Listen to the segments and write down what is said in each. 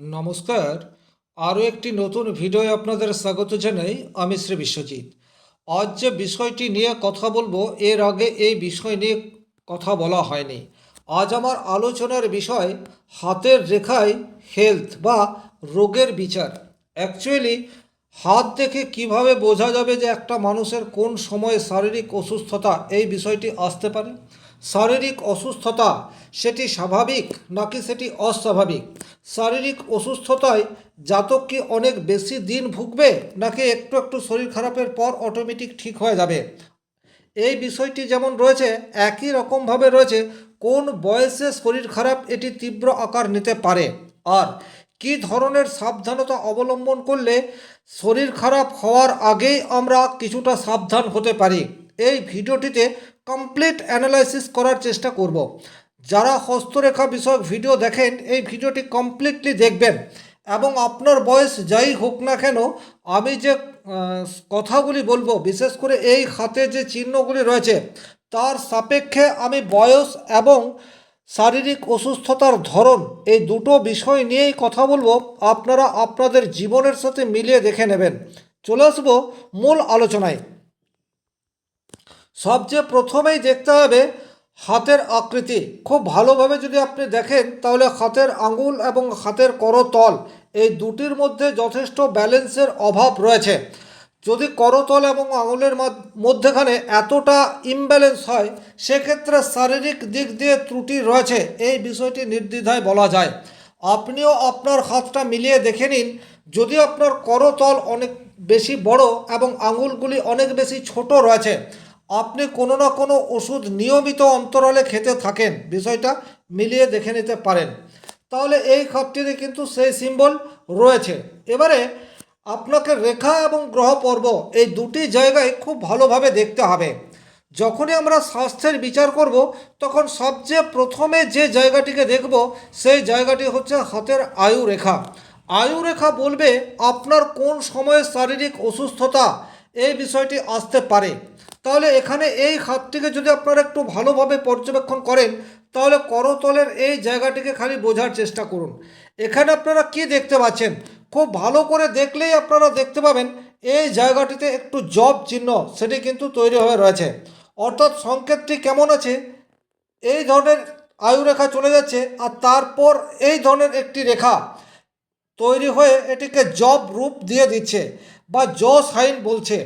নমস্কার। আরও একটি নতুন ভিডিও আপনাদের স্বাগত জানাই আমি শ্রী বিশ্বজিৎ। আজ যে বিষয়টি নিয়ে কথা বলব, এর আগে এই বিষয় নিয়ে কথা বলা হয়নি। আজ আমার আলোচনার বিষয় হাতের রেখায় হেলথ বা রোগের বিচার। অ্যাকচুয়ালি হাত দেখে কীভাবে বোঝা যাবে যে একটা মানুষের কোন সময়ে শারীরিক অসুস্থতা এই বিষয়টি আসতে পারে? শারীরিক অসুস্থতা, সেটি স্বাভাবিক নাকি সেটি অস্বাভাবিক? শারীরিক অসুস্থতায় জাতক কি অনেক বেশি দিন ভুগবে নাকি একটু একটু শরীর খারাপের পর অটোমেটিক ঠিক হয়ে যাবে? এই বিষয়টি যেমন রয়েছে, একই রকমভাবে রয়েছে, কোন বয়সে শরীর খারাপ এটি তীব্র আকার নিতে পারে? আর কি ধরনের সাবধানতা অবলম্বন করলে শরীর খারাপ হওয়ার আগেই আমরা কিছুটা সাবধান হতে পারি? এই ভিডিওটিতে কমপ্লিট অ্যানালাইসিস করার চেষ্টা করব। যারা হস্তরেখা বিষয়ক ভিডিও দেখেন, এই ভিডিওটি কমপ্লিটলি দেখবেন এবং আপনার বয়স যাই হোক না কেন, আমি যে কথাগুলি বলব, বিশেষ করে এই হাতে যে চিহ্নগুলি রয়েছে, তার সাপেক্ষে আমি বয়স এবং শারীরিক অসুস্থতার ধরন, এই দুটো বিষয় নিয়েই কথা বলব। আপনারা আপনাদের জীবনের সাথে মিলিয়ে দেখে নেবেন। চলে আসব মূল আলোচনায়। সবচেয়ে প্রথমেই দেখতে হবে হাতের আকৃতি। খুব ভালোভাবে যদি আপনি দেখেন, তাহলে হাতের আঙুল এবং হাতের করতল, এই দুটির মধ্যে যথেষ্ট ব্যালেন্সের অভাব রয়েছে। যদি করতল এবং আঙুলের মধ্যেখানে এতটা ইমব্যালেন্স হয়, সেক্ষেত্রে শারীরিক দিক দিয়ে ত্রুটি রয়েছে। এই বিষয়টি নির্দ্বিধায় বলা যায়। আপনিও আপনার হাতটা মিলিয়ে দেখে নিন। যদি আপনার করতল অনেক বেশি বড় এবং আঙুলগুলি অনেক বেশি ছোট রয়েছে আপনি কোনো না কোনো ওষুধ নিয়মিত অন্তরালে খেতে থাকেন। বিষয়টা মিলিয়ে দেখে নিতে পারেন। তাহলে এই খাতটিতে কিন্তু সেই সিম্বল রয়েছে। এবারে আপনাকে রেখা এবং গ্রহ পর্ব এই দুটি জায়গায় খুব ভালোভাবে দেখতে হবে। যখনই আমরা স্বাস্থ্যের বিচার করব, তখন সবচেয়ে প্রথমে যে জায়গাটিকে দেখব, সেই জায়গাটি হচ্ছে হাতের আয়ু রেখা। আয়ু রেখা বলবে আপনার কোন সময়ে শারীরিক অসুস্থতা, এই বিষয়টি আসতে পারে। তাহলে এখানে এই খাতটিকে যদি আপনারা একটু ভালোভাবে পর্যবেক্ষণ করেন, তাহলে করতলের এই জায়গাটিকে খালি বোঝার চেষ্টা করুন। এখানে আপনারা কি দেখতে পাচ্ছেন? খুব ভালো করে দেখলেই আপনারা দেখতে পাবেন, এই জায়গাটিতে একটু জব চিহ্ন সেটি কিন্তু তৈরি হয়ে রয়েছে। অর্থাৎ সংকেতটি কেমন আছে? এই ধরনের আয়ুরেখা চলে যাচ্ছে আর তারপর এই ধরনের একটি রেখা তৈরি হয়ে এটিকে জব রূপ দিয়ে দিচ্ছে বা জ সাইন বলছে।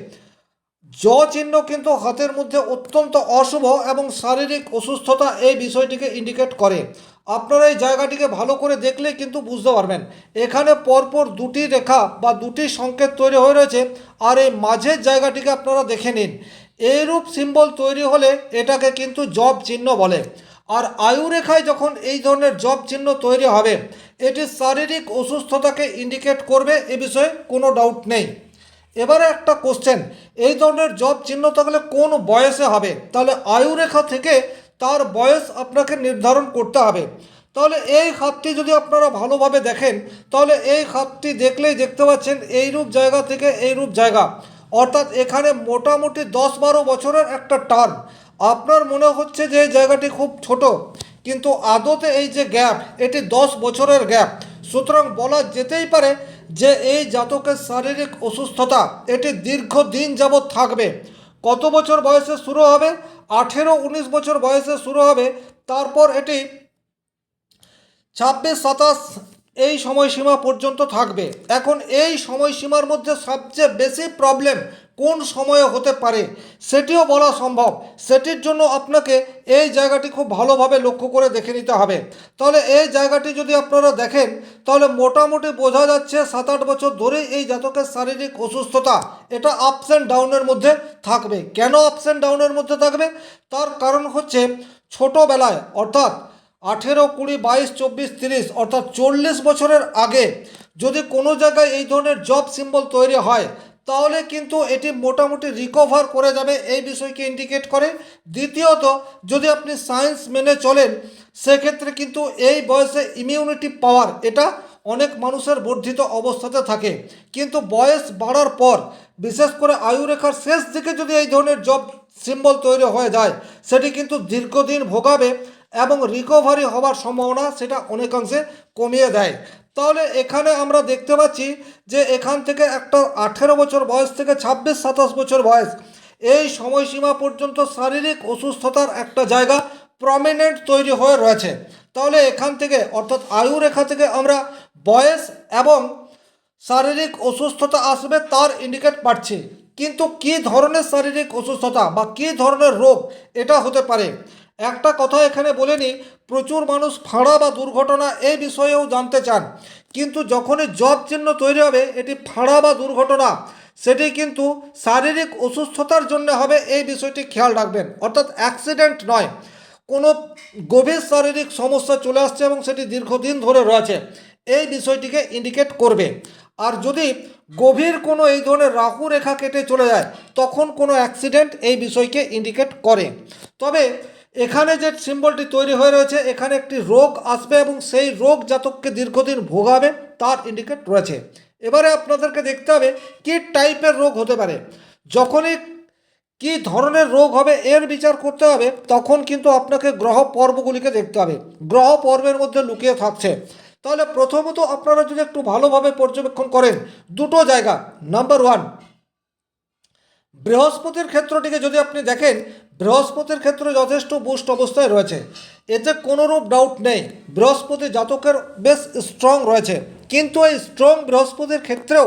জ চিহ্ন কিন্তু হাতের মধ্যে অত্যন্ত অশুভ এবং শারীরিক অসুস্থতা এই বিষয়টিকে ইন্ডিকেট করে। আপনারা এই জায়গাটিকে ভালো করে দেখলে কিন্তু বুঝতে পারবেন। এখানে পরপর দুটি রেখা বা দুটি সংকেত তৈরি হয়ে রয়েছে আর এই মাঝের জায়গাটিকে আপনারা দেখে নিন। এইরূপ সিম্বল তৈরি হলে এটাকে কিন্তু জব চিহ্ন বলে। আর আয়ু রেখায় যখন এই ধরনের জব চিহ্ন তৈরি হবে, এটি শারীরিক অসুস্থতাকে ইন্ডিকেট করবে এ বিষয়ে কোনো ডাউট নেই। এবারে একটা কোশ্চেন এই ধরনের জব চিহ্ন থাকলে কোন বয়সে হবে? তাহলে আয়ুরেখা থেকে তার বয়স আপনাকে নির্ধারণ করতে হবে। তাহলে এই খাতটি যদি আপনারা ভালোভাবে দেখেন, তাহলে এই খাতটি দেখলেই দেখতে পাচ্ছেন এইরূপ জায়গা থেকে এইরূপ জায়গা। অর্থাৎ এখানে মোটামুটি দশ বারো বছরের একটা টার্ন আপনার মনে হচ্ছে যে এই জায়গাটি খুব ছোট, কিন্তু আদতে এই যে গ্যাপ এটি দশ বছরের গ্যাপ সুতরাং বলা যেতেই পারে যে এই জাতকের শারীরিক অসুস্থতা, এটি দীর্ঘদিন যাবৎ থাকবে। কত বছর বয়সে শুরু হবে? আঠেরো, উনিশ বছর বয়সে শুরু হবে। তারপর এটি ছাব্বিশ, সাতাশ এই সময়সীমা পর্যন্ত থাকবে। এখন এই সময়সীমার মধ্যে সবচেয়ে বেশি প্রবলেম কোন সময়ে হতে পারে সেটিও বলা সম্ভব। সেটির জন্য আপনাকে এই জায়গাটি খুব ভালোভাবে লক্ষ্য করে দেখে নিতে হবে। তাহলে এই জায়গাটি যদি আপনারা দেখেন, তাহলে মোটামুটি বোঝা যাচ্ছে সাত আট বছর ধরেই এই জাতকের শারীরিক অসুস্থতা এটা আপস অ্যান্ড ডাউনের মধ্যে থাকবে। কেন আপস অ্যান্ড ডাউনের মধ্যে থাকবে? তার কারণ হচ্ছে ছোটোবেলায়, অর্থাৎ আঠেরো, কুড়ি, বাইশ, চব্বিশ, তিরিশ, অর্থাৎ চল্লিশ বছরের আগে যদি কোনো জায়গায় এই ধরনের জব সিম্বল তৈরি হয় তাহলে কিন্তু এটি মোটামুটি রিকভার করে যাবে, এই বিষয়কে ইন্ডিকেট করে। দ্বিতীয়ত, যদি আপনি সায়েন্স মেনে চলেন, সেক্ষেত্রে কিন্তু এই বয়সে ইমিউনিটি পাওয়ার এটা অনেক মানুষের বর্ধিত অবস্থাতে থাকে। কিন্তু বয়স বাড়ার পর, বিশেষ করে আয়ুরেখার শেষ দিকে যদি এই ধরনের জব সিম্বল তৈরি হয়ে যায়, সেটি কিন্তু দীর্ঘদিন ভোগাবে এবং রিকভারি হওয়ার সম্ভাবনা সেটা অনেকাংশে কমিয়ে দেয়। তাহলে এখানে আমরা দেখতে পাচ্ছি যে এখান থেকে একটা আঠেরো বছর বয়স থেকে ছাব্বিশ, সাতাশ বছর বয়স। এই সময়সীমা পর্যন্ত শারীরিক অসুস্থতার একটা জায়গা প্রমিনেন্ট তৈরি হয়ে রয়েছে। তাহলে এখান থেকে, অর্থাৎ আয়ু রেখা থেকে আমরা বয়স এবং শারীরিক অসুস্থতা আসবে তার ইন্ডিকেট পাচ্ছি। কিন্তু কি ধরনের শারীরিক অসুস্থতা বা কি ধরনের রোগ এটা হতে পারে? একটা কথা এখানে বলে নিই প্রচুর মানুষ ফাঁড়া বা দুর্ঘটনা এই বিষয়েও জানতে চান। কিন্তু যখনই জব চিহ্ন তৈরি হবে, এটি ফাঁড়া বা দুর্ঘটনা, সেটি কিন্তু শারীরিক অসুস্থতার জন্য হবে এই বিষয়টি খেয়াল রাখবেন। অর্থাৎ অ্যাক্সিডেন্ট নয়, কোনো গভীর শারীরিক সমস্যা চলে আসছে এবং সেটি দীর্ঘদিন ধরে রয়েছে, এই বিষয়টিকে ইন্ডিকেট করবে। আর যদি গভীর কোনো এই ধরনের রাহু রেখা কেটে চলে যায়, তখন কোনো অ্যাক্সিডেন্ট এই বিষয়কে ইন্ডিকেট করে। তবে এখানে যে সিম্বলটি তৈরি হয়ে রয়েছে, এখানে একটি রোগ আসবে এবং সেই রোগ জাতককে দীর্ঘদিন ভোগাবে, তার ইন্ডিকেট রয়েছে। এবারে আপনাদেরকে দেখতে হবে, কী টাইপের রোগ হতে পারে? যখনই কি ধরনের রোগ হবে, এর বিচার করতে হবে, তখন কিন্তু আপনাকে গ্রহ পর্বগুলিকে দেখতে হবে। গ্রহ পর্বের মধ্যে লুকিয়ে থাকছে। তাহলে প্রথমত আপনারা যদি একটু ভালোভাবে পর্যবেক্ষণ করেন, দুটো জায়গা। নাম্বার ওয়ান বৃহস্পতির ক্ষেত্রটিকে যদি আপনি দেখেন, বৃহস্পতির ক্ষেত্রে যথেষ্ট বুস্ট অবস্থায় রয়েছে। এতে কোনোরূপ ডাউট নেই। বৃহস্পতি জাতকের বেশ স্ট্রং রয়েছে। কিন্তু এই স্ট্রং বৃহস্পতির ক্ষেত্রেও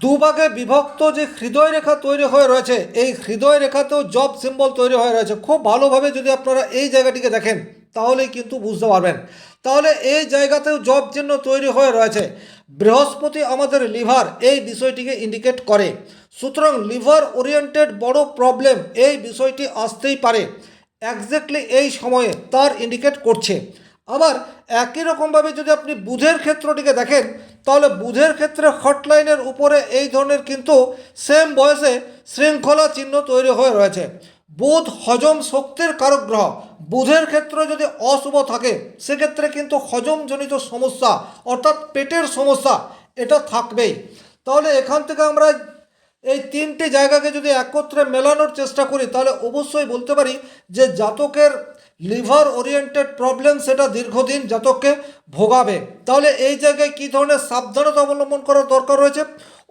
দুভাগে বিভক্ত যে হৃদয় রেখা তৈরি হয়ে রয়েছে, এই হৃদয় রেখাতেও জব সিম্বল তৈরি হয়ে রয়েছে। খুব ভালোভাবে যদি আপনারা এই জায়গাটিকে দেখেন, তাহলেই কিন্তু বুঝতে পারবেন। তাহলে এই জায়গাতেও জব চিহ্ন তৈরি হয়ে রয়েছে। বৃহস্পতি আমাদের লিভার এই বিষয়টিকে ইন্ডিকেট করে। সুতরাং লিভার ওরিয়েন্টেড বড় প্রবলেম এই বিষয়টি আসতেই পারে। একজ্যাক্টলি এই সময়ে তার ইন্ডিকেট করছে। আবার একই রকমভাবে যদি আপনি বুধের ক্ষেত্রটিকে দেখেন, তাহলে বুধের ক্ষেত্রে হটলাইনের উপরে এই ধরনের কিন্তু সেম বয়সে শৃঙ্খলা চিহ্ন তৈরি হয়ে রয়েছে। বুধ হজম শক্তির কারক গ্রহ। বুধের ক্ষেত্রে যদি অশুভ থাকে, সেক্ষেত্রে কিন্তু হজমজনিত সমস্যা, অর্থাৎ পেটের সমস্যা, এটা থাকবেই। তাহলে এখান থেকে আমরা এই তিনটি জায়গাকে যদি একত্রে মেলানোর চেষ্টা করি, তাহলে অবশ্যই বলতে পারি যে জাতকের লিভার ওরিয়েন্টেড প্রবলেম সেটা দীর্ঘদিন জাতককে ভোগাবে। তাহলে এই জায়গায় কী ধরনের সাবধানতা অবলম্বন করার দরকার রয়েছে?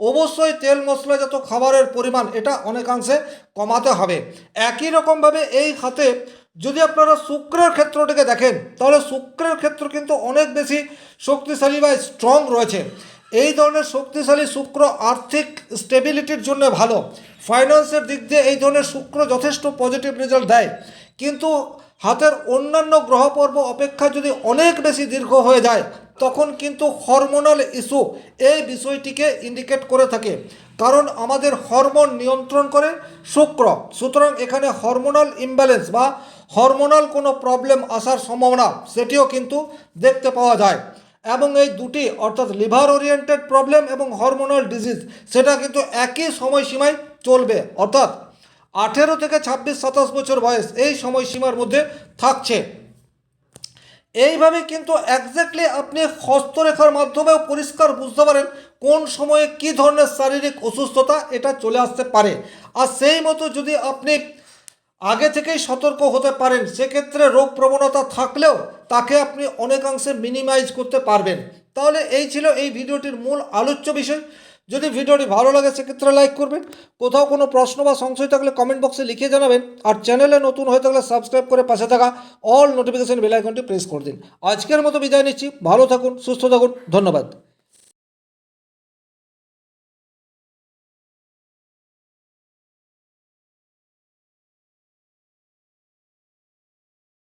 অবশ্যই তেল মশলাজাত খাবারের পরিমাণ এটা অনেকাংশে কমাতে হবে। একই রকমভাবে এই হাতে যদি আপনারা শুক্রের ক্ষেত্রটিকে দেখেন, তাহলে শুক্রের ক্ষেত্র কিন্তু অনেক বেশি শক্তিশালী বা স্ট্রং রয়েছে। এই ধরনের শক্তিশালী শুক্র আর্থিক স্টেবিলিটির জন্য ভালো। ফাইন্যান্সের দিক দিয়ে এই ধরনের শুক্র যথেষ্ট পজিটিভ রেজাল্ট দেয়। কিন্তু হাতের অন্যান্য গ্রহ পর্ব অপেক্ষা যদি অনেক বেশি দীর্ঘ হয়ে যায়, তখন কিন্তু হরমোনাল ইস্যু এই বিষয়টিকে ইন্ডিকেট করে থাকে। কারণ আমাদের হরমোন নিয়ন্ত্রণ করে শুক্র। সুতরাং এখানে হরমোনাল ইমব্যালেন্স বা হরমোনাল কোনো প্রবলেম আসার সম্ভাবনা, সেটিও কিন্তু দেখতে পাওয়া যায়। এবং এই দুটি, অর্থাৎ লিভার ওরিয়েন্টেড প্রবলেম এবং হরমোনাল ডিজিজ, সেটা কিন্তু একই সময়সীমায় চলবে। অর্থাৎ আঠেরো থেকে ছাব্বিশ, সাতাশ বছর বয়স এই সময়সীমার মধ্যে থাকছে। এইভাবে কিন্তু একজ্যাক্টলি আপনি হস্তরেখার মাধ্যমেও পরিষ্কার বুঝতে পারেন কোন সময়ে কী ধরনের শারীরিক অসুস্থতা এটা চলে আসতে পারে। আর সেই মতো যদি আপনি আগে থেকেই সতর্ক হতে পারেন। সেক্ষেত্রে রোগ প্রবণতা থাকলেও তাকে আপনি অনেকাংশে মিনিমাইজ করতে পারবেন। তাহলে এই ছিল এই ভিডিওটির মূল আলোচ্য বিষয়। যদি ভিডিওটি ভালো লাগে, সেক্ষেত্রে লাইক করবেন। কোথাও কোনো প্রশ্ন বা সংশয় থাকলে কমেন্ট বক্সে লিখে জানাবেন। আর চ্যানেলে নতুন হয়ে থাকলে সাবস্ক্রাইব করে পাশে থাকা অল নোটিফিকেশন বেল আইকনটি প্রেস করে দিন। আজকের মতো বিদায় নিচ্ছি। ভালো থাকুন, সুস্থ থাকুন। ধন্যবাদ।